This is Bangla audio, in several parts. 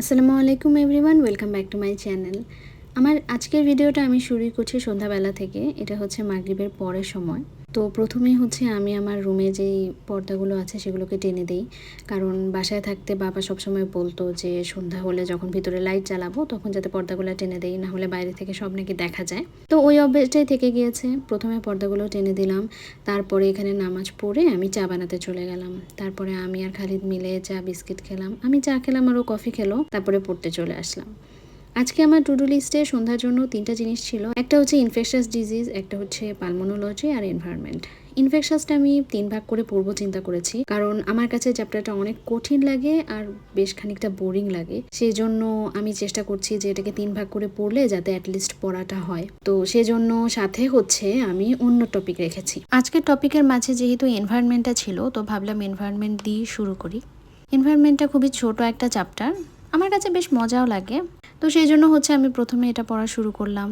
আসসালামু আলাইকুম everyone, welcome back to my channel. আমার আজকের ভিডিওটা আমি শুরুই করছি সন্ধ্যাবেলা থেকে, এটা হচ্ছে মাগরিবের পরের সময়। তো প্রথমেই হচ্ছে আমি আমার রুমে যেই পর্দাগুলো আছে সেগুলোকে টেনে দিই। কারণ বাসায় থাকতে বাবা সবসময় বলতো যে, সন্ধ্যা হলে যখন ভিতরে লাইট জ্বালাবো, তখন যাতে পর্দাগুলো টেনে দেই, না হলে বাইরে থেকে সব নাকি দেখা যায়। তো ওই অভ্যেসটাই থেকে গিয়েছে। প্রথমে পর্দাগুলো টেনে দিলাম। তারপরে এখানে নামাজ পড়ে আমি চা বানাতে চলে গেলাম। তারপরে আমি আর খালিদ মিলে চা বিস্কিট খেলাম। আমি চা খেলাম আরও কফি খেলো। তারপরে পড়তে চলে আসলাম। আজকে আমার টুডু লিস্টে সন্ধ্যার জন্য তিনটা জিনিস ছিল। একটা হচ্ছে ইনফেকশাস ডিজিজ একটা হচ্ছে পালমোনোলজি আর এনভায়রনমেন্ট ইনফেকশাসটা আমি তিন ভাগ করে পড়ব চিন্তা করেছি, কারণ আমার কাছে চ্যাপ্টারটা অনেক কঠিন লাগে আর বেশ খানিকটা বোরিং লাগে। সেই জন্য আমি চেষ্টা করছি যে এটাকে তিন ভাগ করে পড়লে যাতে অ্যাটলিস্ট পড়াটা হয়। তো সেজন্য সাথে হচ্ছে আমি অন্য টপিক রেখেছি। আজকের টপিকের মাঝে যেহেতু এনভায়রনমেন্টটা ছিল, তো ভাবলাম এনভায়রনমেন্ট দিয়ে শুরু করি। এনভায়রনমেন্টটা খুবই ছোট একটা চ্যাপ্টার আমার কাছে বেশ মজাও লাগে। তো সেই জন্য হচ্ছে আমি প্রথমে এটা পড়া শুরু করলাম।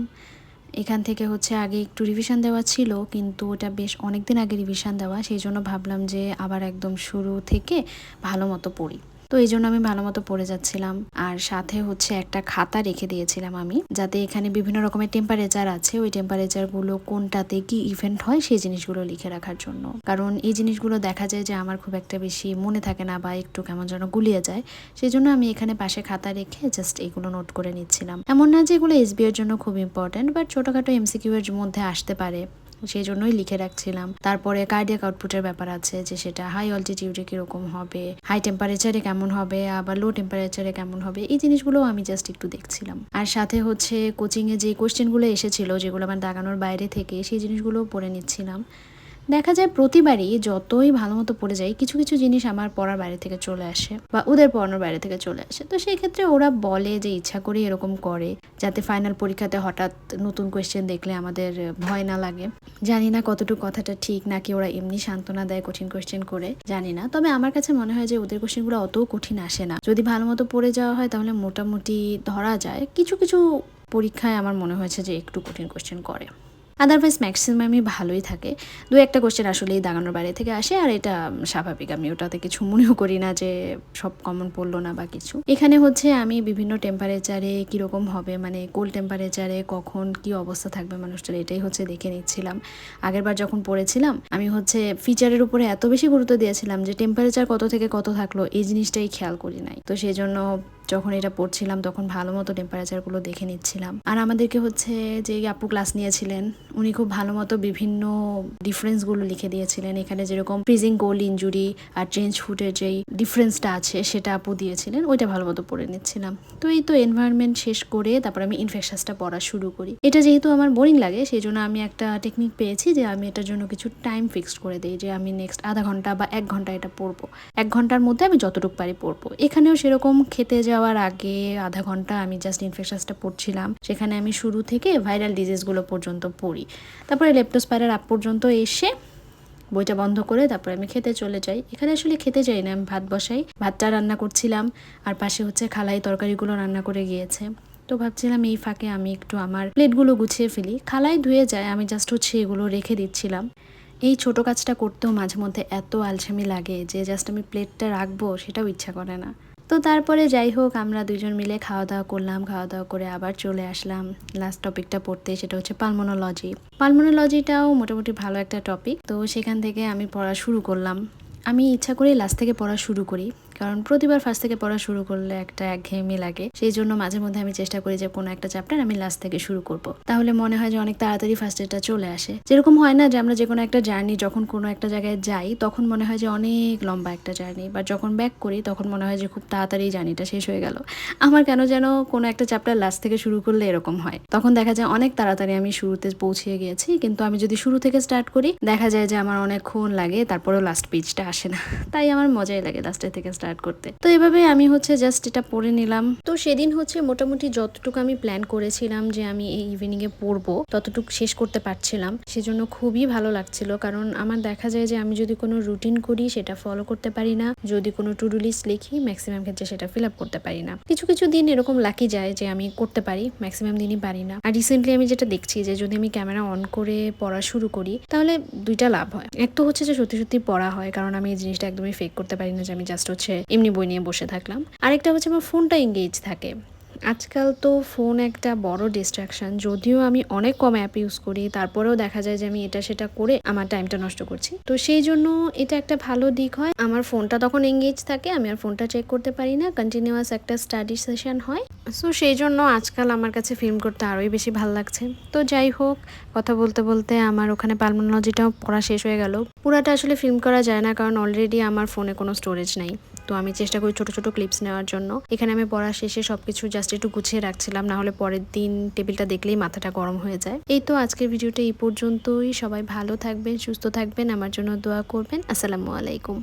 এখান থেকে হচ্ছে আগে একটু রিভিশন দেওয়া ছিল, কিন্তু ওটা বেশ অনেক দিন আগে রিভিশন দেওয়া। সেই জন্য ভাবলাম যে আবার একদম শুরু থেকে ভালো মতো পড়ি। তো এই জন্য আমি ভালো মতো পড়ে যাচ্ছিলাম। আর সাথে হচ্ছে একটা খাতা রেখে দিয়েছিলাম আমি, যাতে এখানে বিভিন্ন রকমের টেম্পারেচার আছে। ওই টেম্পারেচারগুলো কোনটাতে কি ইভেন্ট হয় সেই জিনিসগুলো লিখে রাখার জন্য। কারণ এই জিনিসগুলো দেখা যায় যে আমার খুব একটা বেশি মনে থাকে না বা একটু কেমন যেন গুলিয়ে যায়। সেই জন্য আমি এখানে পাশে খাতা রেখে জাস্ট এগুলো নোট করে নিচ্ছিলাম। এমন না যে এগুলো এসবি এর জন্য খুব ইম্পর্ট্যান্ট বাট ছোটখাটো এমসিকিউ এর মধ্যে আসতে পারে। সেই জন্যই লিখে রাখছিলাম। তারপরে কার্ডিয়াক আউটপুটের ব্যাপার আছে যে সেটা হাই অল্টিটিউডে কীরকম হবে হাই টেম্পারেচারে কেমন হবে, আবার লো টেম্পারেচারে কেমন হবে, এই জিনিসগুলো আমি জাস্ট একটু দেখছিলাম। আর সাথে হচ্ছে কোচিংয়ে যে কোশ্চেনগুলো এসেছিল, যেগুলো আমার দাগানোর বাইরে থেকে, সেই জিনিসগুলো পড়ে নিচ্ছিলাম। দেখা যায় প্রতিবারই যতই ভালো মতো পড়ে যাই, কিছু কিছু জিনিস আমার পড়ার বাইরে থেকে চলে আসে বা ওদের পড়ানোর বাইরে থেকে চলে আসে। তো সেই ক্ষেত্রে ওরা বলে যে ইচ্ছা করে এরকম করে যাতে ফাইনাল পরীক্ষাতে হঠাৎ নতুন কোয়েশ্চেন দেখলে আমাদের ভয় না লাগে। জানি না কতটুকু কথাটা ঠিক, নাকি ওরা এমনি সান্ত্বনা দেয় কঠিন কোয়েশ্চেন করে, জানি না। তবে আমার কাছে মনে হয় যে ওদের কোয়েশ্চেনগুলো অত কঠিন আসে না। যদি ভালো মতো পড়ে যাওয়া হয়, তাহলে মোটামুটি ধরা যায়। কিছু কিছু পরীক্ষায় আমার মনে হয়েছে যে একটু কঠিন কোয়েশ্চেন করে। আদারওয়াইজ ম্যাক্সিমামই ভালোই থাকে। দু একটা কোশ্চেন আসলেই দাগানোর বাইরে থেকে আসে, আর এটা স্বাভাবিক। আমি ওটাতে কিছু মনেও করি না যে সব কমন পড়ল না বা কিছু। এখানে হচ্ছে আমি বিভিন্ন টেম্পারেচারে কীরকম হবে মানে কোল্ড টেম্পারেচারে কখন কি অবস্থা থাকবে মানুষটার, এটাই হচ্ছে দেখে নিচ্ছিলাম। আগেরবার যখন পড়েছিলাম, আমি হচ্ছে ফিচারের উপরে এত বেশি গুরুত্ব দিয়েছিলাম যে টেম্পারেচার কত থেকে কত থাকল, এই জিনিসটাই খেয়াল করি নাই। তো সেই জন্য যখন এটা পড়ছিলাম, তখন ভালো মতো টেম্পারেচারগুলো দেখে নিচ্ছিলাম। আর আমাদেরকে হচ্ছে যে আপু ক্লাস নিয়েছিলেন, উনি খুব ভালো মতো বিভিন্ন ডিফারেন্সগুলো লিখে দিয়েছিলেন। এখানে যেরকম ফ্রিজিং কোল্ড ইঞ্জুরি আর চেঞ্জ ফুটের যেই ডিফারেন্সটা আছে, সেটা আপু দিয়েছিলেন, ওইটা ভালো মতো পড়ে নিচ্ছিলাম। তো এই তো এনভায়রনমেন্ট শেষ করে তারপর আমি ইনফেকশাসটা পড়া শুরু করি। এটা যেহেতু আমার বোরিং লাগে সেই জন্য আমি একটা টেকনিক পেয়েছি যে আমি এটার জন্য কিছু টাইম ফিক্সড করে দিই, যে আমি নেক্সট আধা ঘণ্টা বা এক ঘণ্টা এটা পড়ব। এক ঘণ্টার মধ্যে আমি যতটুকু পারি পড়ব। এখানেও সেরকম খেতে যাওয়ার আগে আধা ঘণ্টা আমি জাস্ট ইনফেকশাসটা পড়ছিলাম। সেখানে আমি শুরু থেকে ভাইরাল ডিজিজগুলো পর্যন্ত পড়ি। তারপরে লেপটোস্পাইরার আপ পর্যন্ত এসে বইটা বন্ধ করে তারপরে আমি খেতে চলে যাই। এখানে আসলে খেতে যাই না, আমি ভাত বসাই। ভাতটা রান্না করছিলাম, আর পাশে হচ্ছে খালাই তরকারিগুলো রান্না করে গিয়েছে। তো ভাবছিলাম এই ফাঁকে আমি একটু আমার প্লেটগুলো গুছিয়ে ফেলি। খালাই ধুয়ে যায়, আমি জাস্ট হচ্ছে এগুলো রেখে দিচ্ছিলাম। এই ছোট কাজটা করতেও মাঝে মধ্যে এত আলসামি লাগে যে জাস্ট আমি প্লেটটা রাখব সেটাও ইচ্ছা করে না। তো তারপরে যাই হোক, আমরা দুজন মিলে খাওয়া দাওয়া করলাম খাওয়া দাওয়া করে আবার চলে আসলাম। লাস্ট টপিকটা পড়তে, সেটা হচ্ছে পালমোনোলজি পালমোনোলজিটাও মোটামুটি ভালো একটা টপিক তো সেখান থেকে আমি পড়া শুরু করলাম। আমি ইচ্ছা করে লাস্ট থেকে পড়া শুরু করি। কারণ প্রতিবার ফার্স্ট থেকে পড়া শুরু করলে একটা একঘেয়েমি লাগে। সেই জন্য মাঝে মধ্যে আমি চেষ্টা করি যে কোনো একটা চ্যাপ্টার আমি লাস্ট থেকে শুরু করব। তাহলে মনে হয় যে অনেক তাড়াতাড়ি ফার্স্ট এটা চলে আসে। যেরকম হয় না যে আমরা যে কোনো একটা জার্নি যখন কোনো একটা জায়গায় যাই, তখন মনে হয় যে অনেক লম্বা একটা জার্নি বা যখন ব্যাক করি, তখন মনে হয় যে খুব তাড়াতাড়ি জার্নিটা শেষ হয়ে গেল। আমার কেন যেন কোনো একটা চ্যাপ্টার লাস্ট থেকে শুরু করলে এরকম হয়। তখন দেখা যায় অনেক তাড়াতাড়ি আমি শুরুতে পৌঁছিয়ে গিয়েছি, কিন্তু আমি যদি শুরু থেকে স্টার্ট করি, দেখা যায় যে আমার অনেকক্ষণ লাগে, তারপরেও লাস্ট পেজটা আসে না। তাই আমার মজাই লাগে লাস্টের থেকে স্টার্ট করতে। তো এভাবে আমি হচ্ছে জাস্ট এটা পড়ে নিলাম। তো সেদিন হচ্ছে মোটামুটি যতটুকু আমি প্ল্যান করেছিলাম যে আমি এই ইভিনিং এ পড়ব, ততটুকু শেষ করতে পারছিলাম। সেজন্য খুবই ভালো লাগছিল কারণ আমার দেখা যায় যে আমি যদি কোনো রুটিন করি সেটা ফলো করতে পারি না। যদি কোনো টু ডু লিস্ট লিখি ম্যাক্সিমাম ক্ষেত্রে সেটা ফিল আপ করতে পারি না। কিছু কিছু দিন এরকম লাকি যায় যে আমি করতে পারি ম্যাক্সিমাম দিনই পারি না। আর রিসেন্টলি আমি যেটা দেখছি যে যদি আমি ক্যামেরা অন করে পড়া শুরু করি, তাহলে দুইটা লাভ হয়। এক তো হচ্ছে যে সত্যি সত্যি পড়া হয় কারণ আমি এই জিনিসটা একদমই ফেক করতে পারি না যে আমি জাস্ট হচ্ছে হচ্ছে, এমনি বই নিয়ে বসে থাকলাম। আরেকটা হচ্ছে আমার ফোনটা এঙ্গেজ থাকে। আজকাল তো ফোন একটা বড় ডিস্ট্রাকশন যদিও আমি অনেক কম অ্যাপ ইউজ করি, তারপরেও দেখা যায় যে আমি এটা সেটা করে আমার টাইমটা নষ্ট করছি। তো সেই জন্য এটা একটা ভালো দিক হয়। আমার ফোনটা তখন এঙ্গেজ থাকে, আমি আর ফোনটা চেক করতে পারি না। কন্টিনিউয়াস একটা স্টাডি সেশন হয়। সো সেই জন্য আজকাল আমার কাছে ফিল্ম করতে আরোই বেশি ভালো লাগছে। তো যাই হোক, কথা বলতে বলতে আমার ওখানে পালমোলজিটাও পড়া শেষ হয়ে গেল। পুরাটা আসলে ফিল্ম করা যায় না, কারণ অলরেডি আমার ফোনে কোনো স্টোরেজ নাই। তো আমি চেষ্টা করি ছোট ছোট ক্লিপস নেওয়ার জন্য। এখানে আমি পড়া শেষে সবকিছু জাস্ট একটু গুছিয়ে রাখছিলাম না হলে পরের দিন টেবিলটা দেখলেই মাথাটা গরম হয়ে যায়। এই তো আজকের ভিডিওটা এই পর্যন্তই। সবাই ভালো থাকবেন, সুস্থ থাকবেন। আমার জন্য দোয়া করবেন। আসসালামু আলাইকুম।